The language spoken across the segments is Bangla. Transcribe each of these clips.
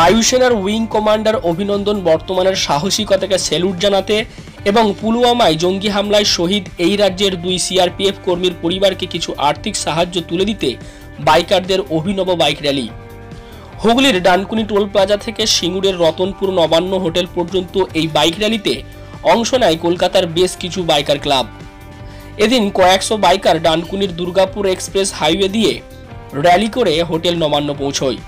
বায়ুসেনার উইং কমান্ডার অভিনন্দন বর্তমানের সাহসিকতাকে স্যালুট জানাতে এবং পুলওয়ামায় জঙ্গি হামলায় শহীদ এই রাজ্যের দুই সিআরপিএফ কর্মীর পরিবারকে কিছু আর্থিক সাহায্য তুলে দিতে বাইকারদের অভিনব বাইক র্যালি। হুগলির ডানকুনি টোল প্লাজা থেকে সিঙ্গুরের রতনপুর নবান্ন হোটেল পর্যন্ত এই বাইক র্যালিতে অংশ নেয় কলকাতার বেশ কিছু বাইকার ক্লাব। এদিন কয়েকশো বাইকার ডানকুনির দুর্গাপুর এক্সপ্রেস হাইওয়ে দিয়ে র্যালি করে হোটেল নবান্ন পৌঁছয়।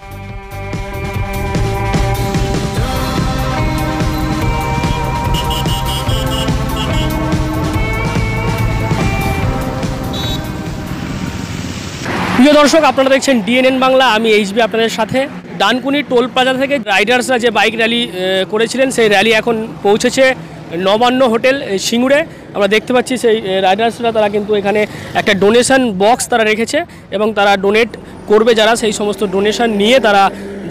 প্রিয় দর্শক, আপনারা দেখছেন ডিএনএন বাংলা। আমি এইচবি আপনাদের সাথে। ডানকুনি টোল প্লাজা থেকে রাইডার্সরা যে বাইক র্যালি করেছিলেন, সেই র্যালি এখন পৌঁছেছে। নবান্ন হোটেল সিঙ্গুরে। আমরা দেখতে পাচ্ছি সেই রাইডার্সরা তারা কিন্তু এখানে একটা ডোনেশন বক্স তারা রেখেছে এবং তারা ডোনেট করবে যারা সেই সমস্ত ডোনেশন নিয়ে তারা,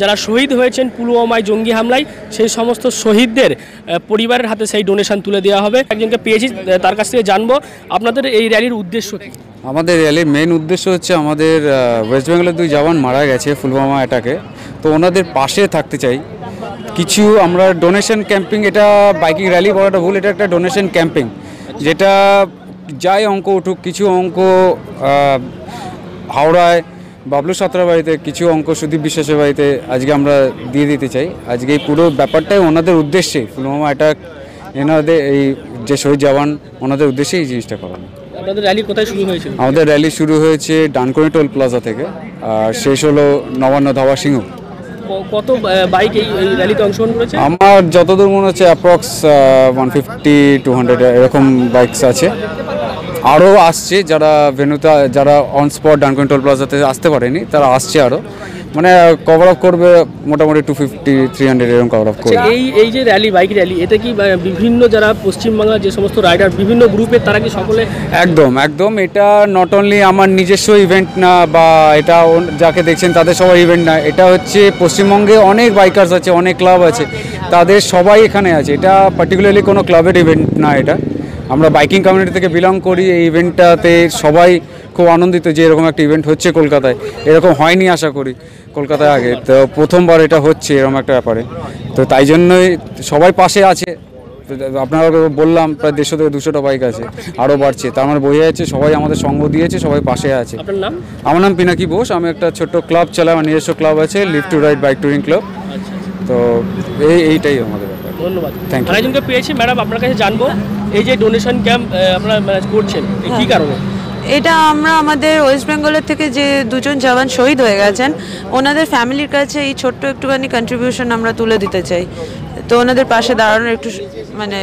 যারা শহীদ হয়েছেন পুলওয়ামায় জঙ্গি হামলায়, সেই সমস্ত শহীদদের পরিবারের হাতে সেই ডোনেশন তুলে দেওয়া হবে। একজনকে পেয়েছি তার কাছ থেকে জানব। আপনাদের এই র্যালির উদ্দেশ্য কী? আমাদের র্যালির মেন উদ্দেশ্য হচ্ছে আমাদের ওয়েস্ট বেঙ্গলের দুই জওয়ান মারা গেছে ফুলবামা অ্যাটাকে। তো ওনাদের পাশে থাকতে চাই। কিছু আমরা ডোনেশন ক্যাম্পিং এটা বাইকিং র্যালি বলাটা ভুল এটা একটা ডোনেশন ক্যাম্পিং যেটা যাই অঙ্ক উঠুক কিছু অঙ্ক হাওড়ায় বাবলু সাঁতরা বাড়িতে কিছু অঙ্ক সুদীপ বিশ্বাসের বাড়িতে আজকে আমরা দিয়ে দিতে চাই। আজকে এই পুরো ব্যাপারটাই ওনাদের উদ্দেশ্যে ফুলবামা অ্যাটাক এনাদের এই যে শহীদ জওয়ান ওনাদের উদ্দেশ্যে এই জিনিসটা করানো আপনাদের র্যালি কোথায় শুরু হয়েছিল আমাদের র্যালি শুরু হয়েছে ডানকুনি টোল প্লাজা থেকে আর শেষ হলো নবান্ন ধাবা সিংহ। কত বাইক এই র্যালিতে অংশগ্রহণ করেছে? আমার যতদূর মনে হচ্ছে approx one fifty to hundred এরকম বাইকস আছে। আরও আসছে, যারা ভেনুতা যারা অন স্পট ডান টোল প্লাজাতে আসতে পারেনি, তারা আসছে আরও মানে কভার আপ করবে মোটামুটি টু ফিফটি থ্রি হান্ড্রেড এরকম কভার আপ আচ্ছা, করবে এই এই যে র্যালি বাইক র্যালি এতে কি বিভিন্ন যারা পশ্চিমবাংলার যে সমস্ত রাইডার বিভিন্ন গ্রুপের তারা কি সকলে একদম একদম এটা নট অনলি আমার নিজস্ব ইভেন্ট না বা এটা যাকে দেখছেন তাদের সবার ইভেন্ট না এটা হচ্ছে পশ্চিমবঙ্গে অনেক বাইকার্স আছে অনেক ক্লাব আছে তাদের সবাই এখানে আছে এটা পার্টিকুলারলি কোনো ক্লাবের ইভেন্ট না এটা। আমরা বাইকিং কমিউনিটি থেকে বিলং করি এই ইভেন্টটাতে সবাই খুব আনন্দিত যে এরকম একটা ইভেন্ট হচ্ছে কলকাতায়। এরকম হয়নি আশা করি কলকাতায় আগে। তো প্রথমবার এটা হচ্ছে এরকম একটা ব্যাপারে। তো তাই জন্যই সবাই পাশে আছে। আপনারা বললাম প্রায় দেড়শো থেকে দুশোটা বাইক আছে। আরও বাড়ছে। তার মানে বোঝা যাচ্ছে সবাই আমাদের সঙ্গ দিয়েছে সবাই পাশে আছে। আমার নাম পিনাকি বোস। আমি একটা ছোট্ট ক্লাব চালাই আমার নিজস্ব ক্লাব আছে live to ride bike touring club আচ্ছা তো এই এইটাই আমাদের ব্যাপার। ধন্যবাদ। You. আরেকজনকে পেয়েছি ম্যাডাম আপনার কাছে জানব। এই যে ডোনেশন ক্যাম্প আপনারা ম্যানেজ করছেন কি কারণে? এটা আমরা আমাদের ওয়েস্ট বেঙ্গলের থেকে যে দুজন জওয়ান শহীদ হয়ে গেছেন, ওনাদের ফ্যামিলির কাছে এই ছোট্ট একটুখানি কন্ট্রিবিউশন আমরা তুলে দিতে চাই। তো ওনাদের পাশে দাঁড়ানোর একটু মানে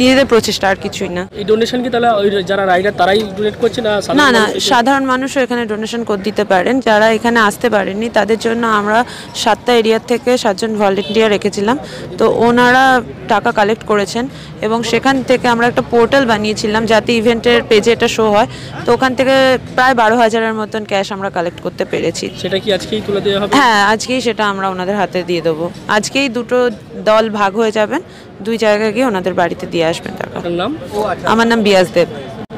নিজেদের প্রচেষ্টা আর কিছুই না। এই ডোনেশন কি তাহলে ওই যারা রাইডার তারাই ডোনেট করছে না না সাধারণ না সাধারণ মানুষও এখানে ডোনেশন করে দিতে পারেন। যারা এখানে আসতে পারেননি তাদের জন্য আমরা সাতটা এরিয়ার থেকে সাতজন ভলেন্টিয়ার রেখেছিলাম। তো ওনারা টাকা কালেক্ট করেছেন এবং সেখান থেকে আমরা একটা পোর্টাল বানিয়েছিলাম যাতে ইভেন্টের পেজে এটা শো হয়। তো ওখান থেকে প্রায় বারো হাজারের মতন ক্যাশ আমরা কালেক্ট করতে পেরেছি। সেটা কি আজকেই তুলে দেওয়া হবে? হ্যাঁ আজকেই সেটা আমরা ওনাদের হাতে দিয়ে দেবো। আজকেই দুটো দল ভাগ হয়ে যাবেন দুই জায়গায় গিয়ে ওনাদের বাড়িতে দিয়ে আসবেন টাকা নাম? আমার নাম বিয়াস দেব।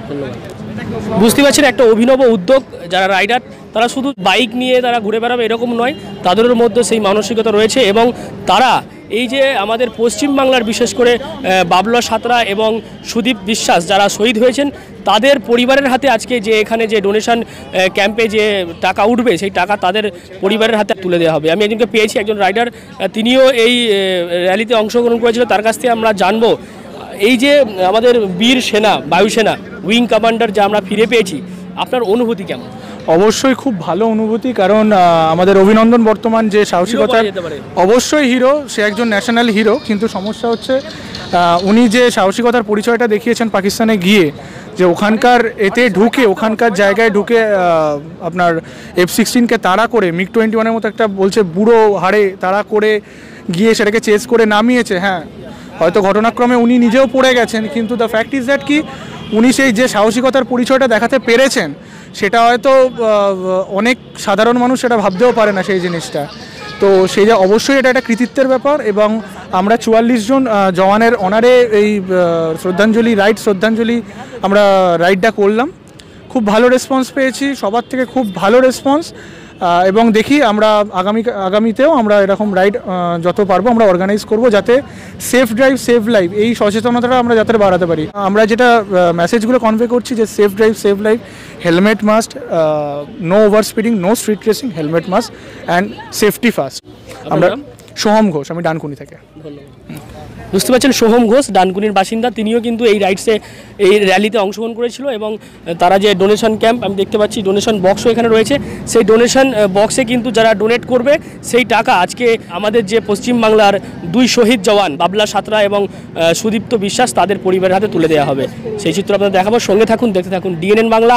ধন্যবাদ। বুঝতে পারছেন একটা অভিনব উদ্যোগ যারা রাইডার তারা শুধু বাইক নিয়ে তারা ঘুরে বেড়াবে এরকম নয় তাদের মধ্যে সেই মানসিকতা রয়েছে এবং তারা এই যে আমাদের পশ্চিমবাংলার বিশেষ করে বাবলা সাঁতরা এবং সুদীপ বিশ্বাস যারা শহীদ হয়েছেন, তাদের পরিবারের হাতে আজকে যে এখানে যে ডোনেশন ক্যাম্পে যে টাকা উঠবে, সেই টাকা তাদের পরিবারের হাতে তুলে দেওয়া হবে। আমি একজনকে পেয়েছি, একজন রাইডার তিনিও এই র্যালিতে অংশগ্রহণ করেছিল। তার কাছ থেকে আমরা জানব, এই যে আমাদের বীর সেনা বায়ুসেনা উইং কমান্ডার যা আমরা ফিরে পেয়েছি, আপনার অনুভূতি কেমন? অবশ্যই খুব ভালো অনুভূতি কারণ আমাদের অভিনন্দন বর্তমান যে সাহসিকতা বলা যেতে পারে। অবশ্যই হিরো সে একজন ন্যাশনাল হিরো কিন্তু সমস্যা হচ্ছে উনি যে সাহসিকতার পরিচয়টা দেখিয়েছেন পাকিস্তানে গিয়ে যে ওখানকার এতে ঢুকে ওখানকার জায়গায় ঢুকে আপনার এফ সিক্সটিনকে তাড়া করে মিগ টোয়েন্টি ওয়ানের মতো একটা বলছে বুড়ো হাড়ে তাড়া করে গিয়ে সেটাকে চেস করে নামিয়েছে হ্যাঁ হয়তো ঘটনাক্রমে উনি নিজেও পড়ে গেছেন কিন্তু দ্য ফ্যাক্ট ইজ দ্যাট কি উনি সেই যে সাহসিকতার পরিচয়টা দেখাতে পেরেছেন সেটা হয়তো অনেক সাধারণ মানুষ সেটা ভাবতেও পারে না সেই জিনিসটা। তো সেই যে অবশ্যই এটা একটা কৃতিত্বের ব্যাপার এবং আমরা চুয়াল্লিশ জন জওয়ানের অনারে এই শ্রদ্ধাঞ্জলি রাইড শ্রদ্ধাঞ্জলি আমরা রাইডটা করলাম। খুব ভালো রেসপন্স পেয়েছি, সবার থেকে খুব ভালো রেসপন্স এবং দেখি আমরা আগামী, আগামীতেও আমরা এরকম রাইড যত পারব আমরা অর্গানাইজ করব যাতে সেফ ড্রাইভ সেভ লাইফ এই সচেতনতাটা আমরা যাতে বাড়াতে পারি। আমরা যেটা মেসেজগুলো কনভে করছি যে safe drive save life helmet must no over speeding no street racing helmet must and safety first আমরা নাম? সোহম ঘোষ আমি ডানকুনি থেকে। বুঝতে পারছেন সোহম ঘোষ ডানকুনির বাসিন্দা তিনিও কিন্তু এই রাইডসে এই র্যালিতে অংশগ্রহণ করেছিল এবং তারা যে ডোনেশন ক্যাম্প আমি দেখতে পাচ্ছি ডোনেশন বক্সও এখানে রয়েছে। সেই ডোনেশন বক্সে কিন্তু যারা ডোনেট করবে সেই টাকা আজকে আমাদের যে পশ্চিমবাংলার দুই শহীদ জওয়ান বাবলা সাঁতরা এবং সুদীপ্ত বিশ্বাস তাদের পরিবারের হাতে তুলে দেওয়া হবে। সেই চিত্র আপনাদের দেখাবো। সঙ্গে থাকুন দেখতে থাকুন ডিএনএন বাংলা।